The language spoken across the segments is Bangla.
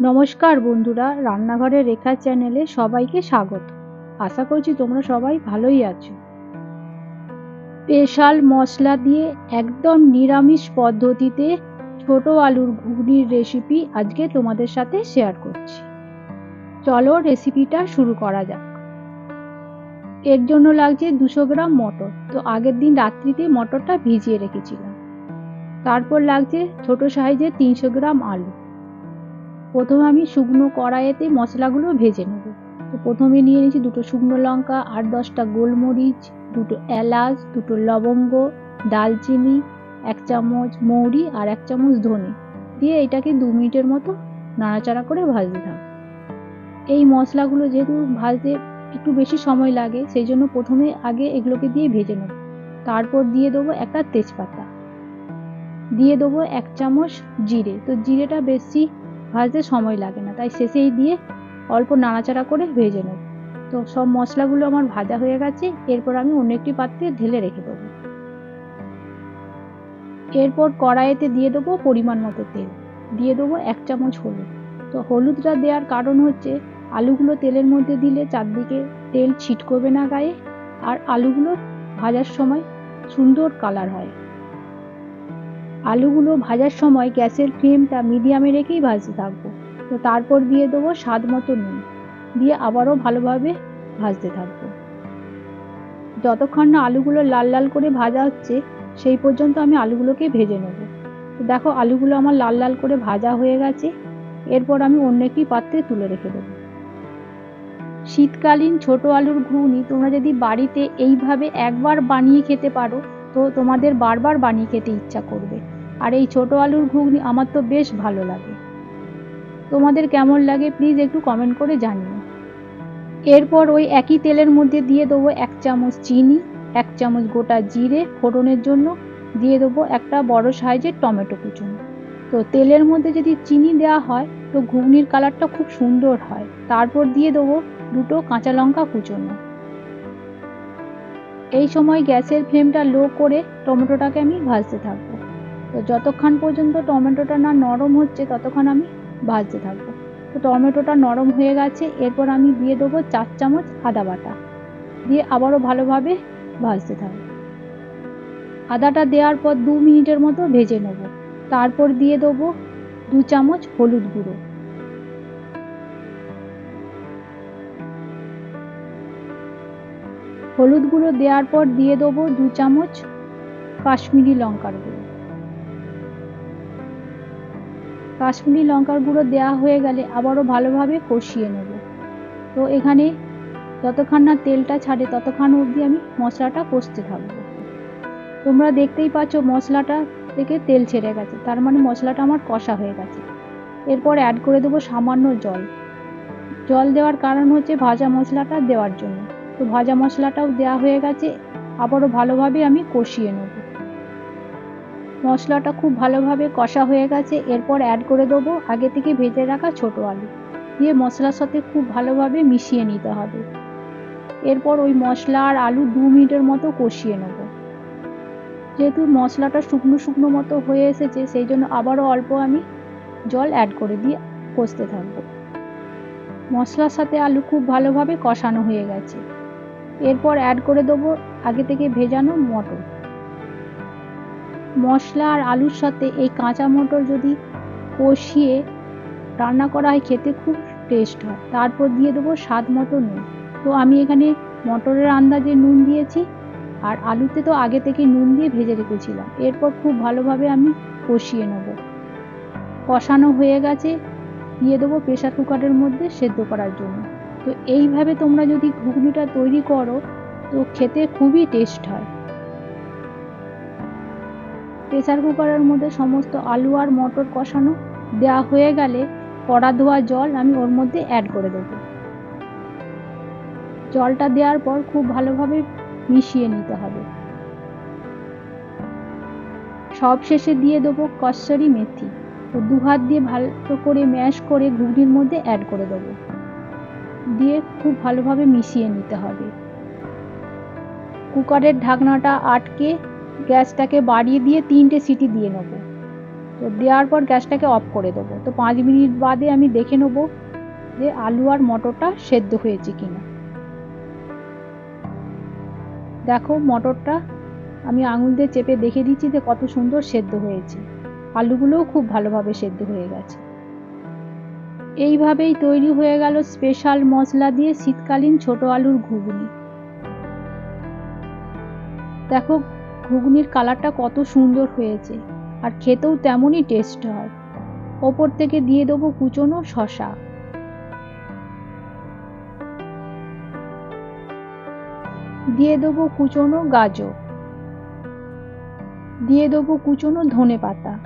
নমস্কার বন্ধুরা, রান্নাঘরের রেখা চ্যানেলে সবাইকে স্বাগত। আশা করছি তোমরা সবাই ভালোই আছো। স্পেশাল মশলা দিয়ে একদম নিরামিষ পদ্ধতিতে ছোট আলুর ঘুগনির রেসিপি আজকে তোমাদের সাথে শেয়ার করছি। চলো রেসিপিটা শুরু করা যাক। এর জন্য লাগছে দুশো গ্রাম মটর। তো আগের দিন রাত্রিতে মটরটা ভিজিয়ে রেখেছিলাম। তারপর লাগছে ছোট সাইজের তিনশো গ্রাম আলু। প্রথমে আমি শুকনো কড়াইয়েতে মশলাগুলো ভেজে নেব। তো প্রথমে নিয়ে নিয়েছি দুটো শুকনো লঙ্কা আট দশটা গোলমরিচ, দুটো এলাচ, দুটো লবঙ্গ দালচিনি এক চামচ মৌরি, আর এক চামচ ধনে। দিয়ে এটাকে দু মিনিটের মতো নাড়াচাড়া করে ভাজতে থাক এই মশলাগুলো যেহেতু ভাজতে একটু বেশি সময় লাগে, সেই জন্য প্রথমে আগে এগুলোকে দিয়ে ভেজে নেব। তারপর দিয়ে দেবো একটা তেজপাতা। দিয়ে দেবো এক চামচ জিরে। তো জিরেটা বেশি ভাজতে সময় লাগে না। তাই শেষেই দিয়ে অল্প নাড়াচাড়া করে ভেজে নেব। তো সব মশলাগুলো আমার ভাজা হয়ে গেছে। এরপর আমি অন্য একটি পাত্রে ঢেলে রেখে দেবো। এরপর কড়াইতে দিয়ে দেবো পরিমাণ মতো তেল। দিয়ে দেবো এক চামচ হলুদ। তো হলুদটা দেওয়ার কারণ হচ্ছে, আলুগুলো তেলের মধ্যে দিলে চারদিকে তেল ছিটকবে না গায়ে, আর আলুগুলো ভাজার সময় সুন্দর কালার হয়। আলুগুলো ভাজার সময় গ্যাসের ফ্লেমটা মিডিয়ামে রেখেই ভাজতে থাকব। তো তারপর দিয়ে দেবো স্বাদ মতো নুন। দিয়ে আবারও ভালোভাবে ভাজতে থাকব। যতক্ষণ না আলুগুলো লাল লাল করে ভাজা হচ্ছে, সেই পর্যন্ত আমি আলুগুলোকে ভেজে নেব। দেখো আলুগুলো আমার লাল লাল করে ভাজা হয়ে গেছে। এরপর আমি অন্য একটি পাত্রে তুলে রেখে দেবো। শীতকালীন ছোট আলুর ঘুগনি তোমরা যদি বাড়িতে এইভাবে একবার বানিয়ে খেতে পারো তো তোমাদের বারবার বানিয়ে খেতে ইচ্ছা করবে। আর এই ছোট আলুর ঘুগনি আমার তো বেশ ভালো লাগে। তোমাদের কেমন লাগে প্লিজ একটু কমেন্ট করে জানিও। এরপর ওই একই তেলের মধ্যে দিয়ে দেবো এক চামচ চিনি, এক চামচ গোটা জিরে ফোড়নের জন্য। দিয়ে দেবো একটা বড় সাইজের টমেটো কুচুন। তো তেলের মধ্যে যদি চিনি দেওয়া হয়, তো ঘুগনির কালারটা খুব সুন্দর হয়। তারপর দিয়ে দেবো দুটো কাঁচা লঙ্কা কুচোনো। এই সময় গ্যাসের ফ্লেমটা লো করে টমেটোটাকে আমি ভাজতে থাকব। তো যতক্ষণ পর্যন্ত টমেটোটা না নরম হচ্ছে, ততক্ষণ আমি ভাজতে থাকব। তো টমেটোটা নরম হয়ে গেছে, এরপর আমি দিয়ে দেবো চার চামচ আদা বাটা। দিয়ে আবারও ভালোভাবে ভাজতে থাকব। আদাটা দেওয়ার পর দু মিনিটের মতো ভেজে নেব। তারপর দিয়ে দেবো দু চামচ হলুদ গুঁড়ো। হলুদ গুঁড়ো দেওয়ার পর দিয়ে দেবো দু চামচ কাশ্মীরি লঙ্কার গুঁড়ো। কাশ্মীরি লঙ্কার গুঁড়ো দেওয়া হয়ে গেলে আবারও ভালোভাবে কষিয়ে নেব। তো এখানে যতক্ষণ না তেলটা ছাড়ে ততক্ষণ অবধি আমি মশলাটা কষতে থাকব। তোমরা দেখতেই পাচ্ছ মশলাটা থেকে তেল ছেড়ে গেছে, তার মানে মশলাটা আমার কষা হয়ে গেছে। এরপর অ্যাড করে দেবো সামান্য জল। জল দেওয়ার কারণ হচ্ছে ভাজা মশলাটা দেওয়ার জন্য। তো ভাজা মশলাটাও দেওয়া হয়ে গেছে, আবারও ভালোভাবে আমি কষিয়ে নেব। মশলাটা খুব ভালোভাবে কষা হয়ে গেছে, এরপর অ্যাড করে দেবো আগে থেকে ভেজে রাখা ছোট আলু। দিয়ে মশলার সাথে খুব ভালোভাবে মিশিয়ে নিতে হবে। এরপর ওই মশলা আর আলু দু মিনিটের মতো কষিয়ে নেব। যেহেতু মশলাটা শুকনো শুকনো মতো হয়ে এসেছে, সেই জন্য আবারও অল্প আমি জল অ্যাড করে দিয়ে কষতে থাকব। মশলার সাথে আলু খুব ভালোভাবে কষানো হয়ে গেছে। এরপর অ্যাড করে দেবো আগে থেকে ভেজানো মটর। মশলা আর আলুর সাথে এই কাঁচা মটর যদি কষিয়ে রান্না করা হয়, খেতে খুব টেস্ট হয়। তারপর দিয়ে দেবো স্বাদ মতো নুন। তো আমি এখানে মটরের আন্দাজে নুন দিয়েছি আর আলুতে তো আগে থেকে নুন দিয়ে ভেজে রেখেছিলাম। এরপর খুব ভালোভাবে আমি কষিয়ে নেব। কষানো হয়ে গেছে। দিয়ে দেবো প্রেশার কুকারের মধ্যে সেদ্ধ করার জন্য। তো এইভাবে তোমরা যদি ঘুগনিটা তৈরি করো, তো খেতে খুবই টেস্ট হয়। প্রেসার কুকারের মধ্যে সমস্ত আলু আর মটর কষানো দেওয়া হয়ে গেলে কড়া ধোয়া জল আমি ওর মধ্যে অ্যাড করে দেবো। জলটা দেওয়ার পর খুব ভালোভাবে মিশিয়ে নিতে হবে। সব শেষে দিয়ে দেবো কচ্ছরি মেথি। তো দু হাত দিয়ে ভালো করে ম্যাশ করে ঘুগনির মধ্যে অ্যাড করে দেবো। দিয়ে খুব ভালোভাবে মিশিয়ে নিতে হবে। কুকারের ঢাকনাটা আটকে গ্যাসটাকে বাড়িয়ে দিয়ে তিনটে সিটি দিয়ে নেব। তো দেওয়ার পর গ্যাসটাকে অফ করে দেবো। তো পাঁচ মিনিট বাদে আমি দেখে নেব যে আলু আর মটরটা সেদ্ধ হয়েছে কিনা। দেখো মটরটা আমি আঙুল দিয়ে চেপে দেখে দিচ্ছি যে কত সুন্দর সেদ্ধ হয়েছে। আলুগুলোও খুব ভালোভাবে সেদ্ধ হয়ে গেছে। এইভাবেই তৈরি হয়ে গেল স্পেশাল মশলা দিয়ে শীতকালীন ছোট আলুর ঘুগনি। দেখো, ঘুগনির কালারটা কত সুন্দর হয়েছে, আর খেতেও তেমনই টেস্ট হয়। ওপর থেকে দিয়ে দেবো কুচনো শশা দিয়ে দেবো কুচনো গাজর। দিয়ে দেবো কুচনো ধনে পাতা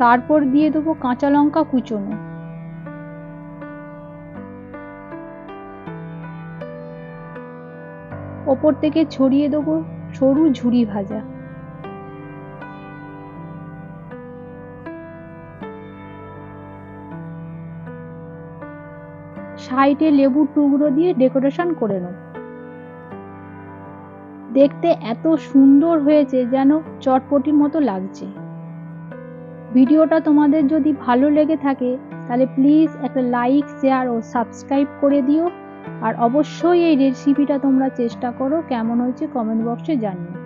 তারপর দিয়ে দেবো কাঁচা লঙ্কা কুচনো। ওপর থেকে ছড়িয়ে দেবো সরু ঝুরি ভাজা। সাইডে লেবুর টুকরো দিয়ে ডেকোরেশন করে নেব। দেখতে এত সুন্দর হয়েছে যেন চটপটির মতো লাগছে। ভিডিওটা তোমাদের যদি ভালো লেগে থাকে, তাহলে প্লিজ একটা লাইক শেয়ার ও সাবস্ক্রাইব করে দিও। আর অবশ্যই এই রেসিপিটা তোমরা চেষ্টা করো কেমন হয়েছে কমেন্ট বক্সে জানিও।